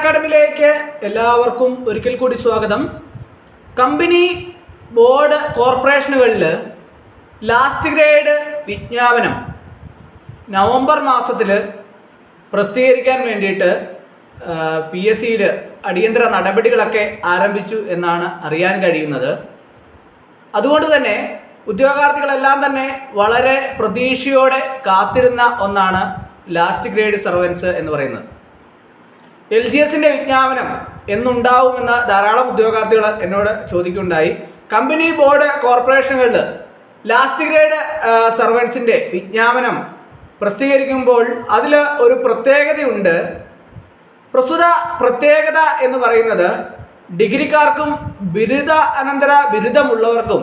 അക്കാഡമിയിലേക്ക് എല്ലാവർക്കും ഒരിക്കൽ കൂടി സ്വാഗതം. കമ്പനി ബോർഡ് കോർപ്പറേഷനുകളിൽ ലാസ്റ്റ് ഗ്രേഡ് വിജ്ഞാപനം നവംബർ മാസത്തിൽ പ്രസിദ്ധീകരിക്കാൻ വേണ്ടിയിട്ട് പി എസ് സിയിൽ അടിയന്തര നടപടികളൊക്കെ ആരംഭിച്ചു എന്നാണ് അറിയാൻ കഴിയുന്നത്. അതുകൊണ്ട് തന്നെ ഉദ്യോഗാർത്ഥികളെല്ലാം തന്നെ വളരെ പ്രതീക്ഷയോടെ കാത്തിരുന്ന ഒന്നാണ് ലാസ്റ്റ് ഗ്രേഡ് സർവൻസ് എന്ന് പറയുന്നത്. എൽ ജി എസിന്റെ വിജ്ഞാപനം എന്നുണ്ടാവുമെന്ന് ധാരാളം ഉദ്യോഗാർത്ഥികൾ എന്നോട് ചോദിക്കുണ്ടായി കമ്പനി ബോർഡ് കോർപ്പറേഷനുകളിൽ ലാസ്റ്റ് ഗ്രേഡ് സർവൻസിന്റെ വിജ്ഞാപനം പ്രസിദ്ധീകരിക്കുമ്പോൾ അതിൽ ഒരു പ്രത്യേകതയുണ്ട്. പ്രസ്തുത പ്രത്യേകത എന്ന് പറയുന്നത് ഡിഗ്രിക്കാർക്കും ബിരുദ അനന്തര ബിരുദമുള്ളവർക്കും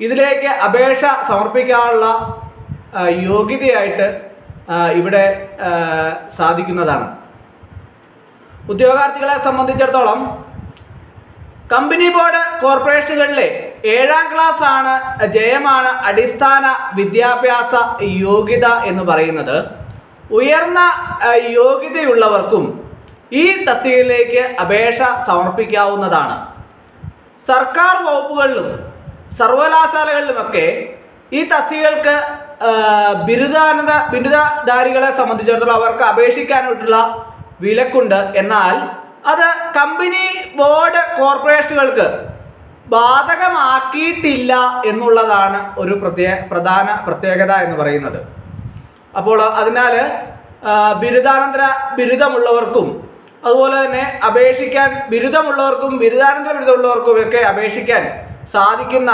ഇതിലേക്ക് അപേക്ഷ സമർപ്പിക്കാനുള്ള യോഗ്യതയായിട്ട് ഇവിടെ സാധിക്കുന്നതാണ്. ഉദ്യോഗാർത്ഥികളെ സംബന്ധിച്ചിടത്തോളം കമ്പനി ബോർഡ് കോർപ്പറേഷനുകളിലെ ഏഴാം ക്ലാസ് ആണ് ജയമാണ് അടിസ്ഥാന വിദ്യാഭ്യാസ യോഗ്യത എന്ന് പറയുന്നത്. ഉയർന്ന യോഗ്യതയുള്ളവർക്കും ഈ തസ്തികയിലേക്ക് അപേക്ഷ സമർപ്പിക്കാവുന്നതാണ്. സർക്കാർ വകുപ്പുകളിലും സർവകലാശാലകളിലുമൊക്കെ ഈ തസ്തികകൾക്ക് ബിരുദാനത ബിരുദധാരികളെ സംബന്ധിച്ചിടത്തോളം അവർക്ക് അപേക്ഷിക്കാനായിട്ടുള്ള വിലക്കുണ്ട്. എന്നാൽ അത് കമ്പനി ബോർഡ് കോർപ്പറേഷനുകൾക്ക് ബാധകമാക്കിയിട്ടില്ല എന്നുള്ളതാണ് ഒരു പ്രത്യേക പ്രധാന പ്രത്യേകത എന്ന് പറയുന്നത്. അപ്പോൾ അതിനാൽ ബിരുദാനന്തര ബിരുദമുള്ളവർക്കും അതുപോലെ തന്നെ അപേക്ഷിക്കാൻ ബിരുദമുള്ളവർക്കും ബിരുദാനന്തര ബിരുദമുള്ളവർക്കും ഒക്കെ അപേക്ഷിക്കാൻ സാധിക്കുന്ന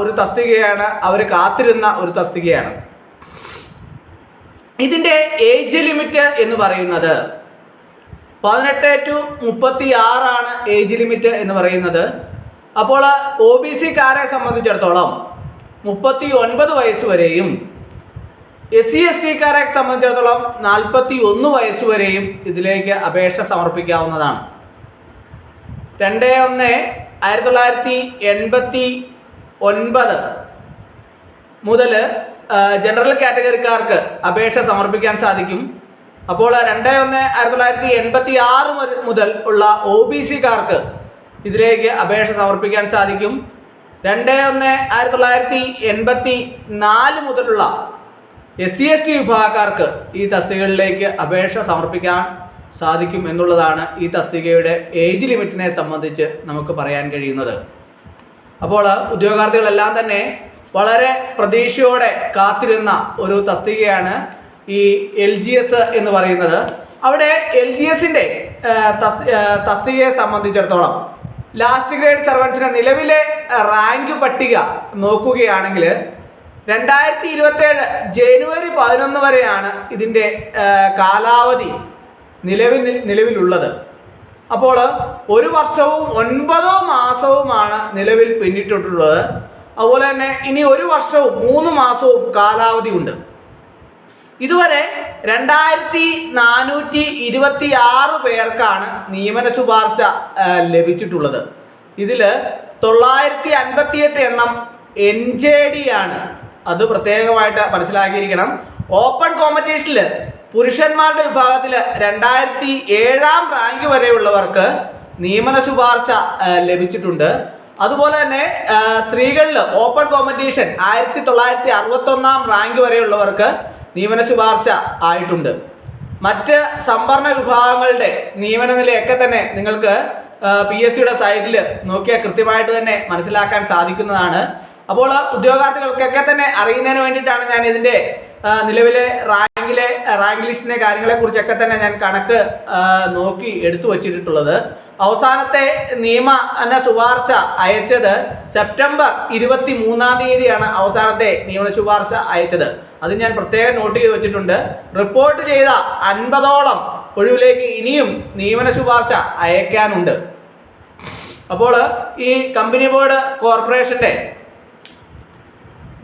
ഒരു തസ്തികയാണ് അവർ കാത്തിരുന്ന ഒരു തസ്തികയാണ്. ഇതിന്റെ ഏജ് ലിമിറ്റ് എന്ന് പറയുന്നത് പതിനെട്ട് ടു മുപ്പത്തി ആറാണ് ഏജ് ലിമിറ്റ് എന്ന് പറയുന്നത്. അപ്പോൾ ഒ ബി സിക്കാരെ സംബന്ധിച്ചിടത്തോളം മുപ്പത്തി ഒൻപത് വയസ്സ് വരെയും എസ് സി എസ് ടിക്കാരെ സംബന്ധിച്ചിടത്തോളം നാൽപ്പത്തി ഒന്ന് വയസ്സ് വരെയും ഇതിലേക്ക് അപേക്ഷ സമർപ്പിക്കാവുന്നതാണ്. രണ്ട് ഒന്ന് ആയിരത്തി തൊള്ളായിരത്തി എൺപത്തി ഒൻപത് മുതൽ ജനറൽ കാറ്റഗറിക്കാർക്ക് അപേക്ഷ സമർപ്പിക്കാൻ സാധിക്കും. അപ്പോൾ രണ്ട് ഒന്ന് ആയിരത്തി തൊള്ളായിരത്തി എൺപത്തി ആറ് മുതൽ ഉള്ള ഒ ബി സിക്കാർക്ക് ഇതിലേക്ക് അപേക്ഷ സമർപ്പിക്കാൻ സാധിക്കും. രണ്ട് ഒന്ന് ആയിരത്തി തൊള്ളായിരത്തി എൺപത്തി നാല് മുതലുള്ള എസ് സി എസ് ടി വിഭാഗക്കാർക്ക് ഈ തസ്തികകളിലേക്ക് അപേക്ഷ സമർപ്പിക്കാൻ സാധിക്കും എന്നുള്ളതാണ് ഈ തസ്തികയുടെ ഏജ് ലിമിറ്റിനെ സംബന്ധിച്ച് നമുക്ക് പറയാൻ കഴിയുന്നത്. അപ്പോൾ ഉദ്യോഗാർത്ഥികളെല്ലാം തന്നെ വളരെ പ്രതീക്ഷയോടെ കാത്തിരുന്ന ഒരു തസ്തികയാണ് ഈ എൽ ജി എസ് എന്ന് പറയുന്നത്. അവിടെ എൽ ജി എസിന്റെ തസ്തികയെ സംബന്ധിച്ചിടത്തോളം ലാസ്റ്റ് ഗ്രേഡ് സർവൻസിന്റെ നിലവിലെ റാങ്ക് പട്ടിക നോക്കുകയാണെങ്കിൽ രണ്ടായിരത്തി ഇരുപത്തേഴ് ജനുവരി പതിനൊന്ന് വരെയാണ് ഇതിന്റെ കാലാവധി നിലവിൽ നിലവിലുള്ളത്. അപ്പോൾ ഒരു വർഷവും ഒൻപതോ മാസവുമാണ് നിലവിൽ പിന്നിട്ടിട്ടുള്ളത്. അതുപോലെ തന്നെ ഇനി ഒരു വർഷവും മൂന്ന് മാസവും കാലാവധി ഉണ്ട് ഇതുവരെ രണ്ടായിരത്തി നാനൂറ്റി ഇരുപത്തി ആറ് പേർക്കാണ് നിയമന ശുപാർശ ലഭിച്ചിട്ടുള്ളത്. ഇതിൽ തൊള്ളായിരത്തി അൻപത്തിയെട്ട് എണ്ണം എൻ ജെ ഡി ആണ്. അത് പ്രത്യേകമായിട്ട് മനസ്സിലാക്കിയിരിക്കണം. ഓപ്പൺ കോമ്പറ്റീഷനിൽ പുരുഷന്മാരുടെ വിഭാഗത്തിൽ രണ്ടായിരത്തി ഏഴാം റാങ്ക് വരെയുള്ളവർക്ക് നിയമന ശുപാർശ ലഭിച്ചിട്ടുണ്ട്. അതുപോലെ തന്നെ സ്ത്രീകളിൽ ഓപ്പൺ കോമ്പറ്റീഷൻ ആയിരത്തി തൊള്ളായിരത്തി അറുപത്തൊന്നാം റാങ്ക് വരെയുള്ളവർക്ക് നിയമന ശുപാർശ ആയിട്ടുണ്ട്. മറ്റ് സംവരണ വിഭാഗങ്ങളുടെ നിയമന നിലയൊക്കെ തന്നെ നിങ്ങൾക്ക് പി എസ് സിയുടെ സൈഡിൽ നോക്കിയാൽ കൃത്യമായിട്ട് തന്നെ മനസ്സിലാക്കാൻ സാധിക്കുന്നതാണ്. അപ്പോൾ ഉദ്യോഗാർത്ഥികൾക്കൊക്കെ തന്നെ അറിയുന്നതിന് വേണ്ടിയിട്ടാണ് ഞാൻ ഇതിന്റെ നിലവിലെ റാങ്കിലെ റാങ്ക് ലിസ്റ്റിന്റെ കാര്യങ്ങളെ കുറിച്ചൊക്കെ തന്നെ ഞാൻ കണക്ക് നോക്കി എടുത്തു വച്ചിട്ടുള്ളത്. അവസാനത്തെ നിയമന ശുപാർശ അയച്ചത് സെപ്റ്റംബർ ഇരുപത്തി മൂന്നാം തീയതിയാണ് അവസാനത്തെ നിയമന ശുപാർശ അയച്ചത്. അത് ഞാൻ പ്രത്യേകം നോട്ട് ചെയ്ത് വെച്ചിട്ടുണ്ട്. റിപ്പോർട്ട് ചെയ്ത അൻപതോളം ഒഴിവിലേക്ക് ഇനിയും നിയമന ശുപാർശ അയക്കാനുണ്ട്. അപ്പോൾ ഈ കമ്പനി ബോർഡ് കോർപ്പറേഷന്റെ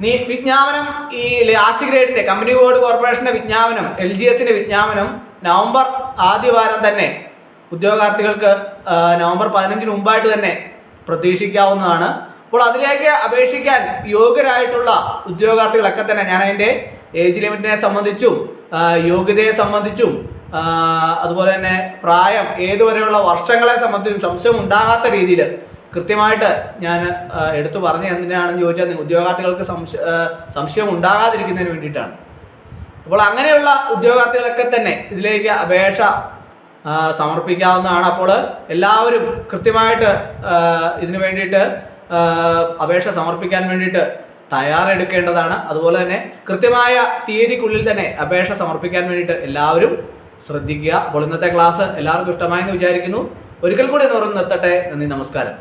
നീ വിജ്ഞാപനം ഈ ലാസ്റ്റ് ഗ്രേഡിന്റെ കമ്പനി ബോർഡ് കോർപ്പറേഷന്റെ വിജ്ഞാപനം എൽ ജി എസിന്റെ വിജ്ഞാപനം നവംബർ ആദ്യവാരം തന്നെ ഉദ്യോഗാർത്ഥികൾക്ക് നവംബർ പതിനഞ്ചിന് മുമ്പായിട്ട് തന്നെ പ്രതീക്ഷിക്കാവുന്നതാണ്. അപ്പോൾ അതിലേക്ക് അപേക്ഷിക്കാൻ യോഗ്യരായിട്ടുള്ള ഉദ്യോഗാർത്ഥികളൊക്കെ തന്നെ ഞാൻ അതിന്റെ ഏജ് ലിമിറ്റിനെ സംബന്ധിച്ചും യോഗ്യതയെ സംബന്ധിച്ചും അതുപോലെ തന്നെ പ്രായം ഏതുവരെയുള്ള വർഷങ്ങളെ സംബന്ധിച്ചും സംശയം ഉണ്ടാകാത്ത രീതിയിൽ കൃത്യമായിട്ട് ഞാൻ എടുത്തു പറഞ്ഞു എന്തിനാണെന്ന് ചോദിച്ചാൽ ഉദ്യോഗാർത്ഥികൾക്ക് സംശയ സംശയം ഉണ്ടാകാതിരിക്കുന്നതിന് വേണ്ടിയിട്ടാണ്. അപ്പോൾ അങ്ങനെയുള്ള ഉദ്യോഗാർത്ഥികളൊക്കെ തന്നെ ഇതിലേക്ക് അപേക്ഷ സമർപ്പിക്കാവുന്നതാണ്. അപ്പോൾ എല്ലാവരും കൃത്യമായിട്ട് ഇതിനു വേണ്ടിയിട്ട് അപേക്ഷ സമർപ്പിക്കാൻ വേണ്ടിയിട്ട് തയ്യാറെടുക്കേണ്ടതാണ്. അതുപോലെ തന്നെ കൃത്യമായ തീയതിക്കുള്ളിൽ തന്നെ അപേക്ഷ സമർപ്പിക്കാൻ വേണ്ടിയിട്ട് എല്ലാവരും ശ്രദ്ധിക്കുക. അപ്പോൾ ഇന്നത്തെ ക്ലാസ് എല്ലാവർക്കും ഇഷ്ടമായെന്ന് വിചാരിക്കുന്നു. ഒരിക്കൽ കൂടി എന്ന് നിർത്തട്ടെ. നന്ദി നമസ്കാരം.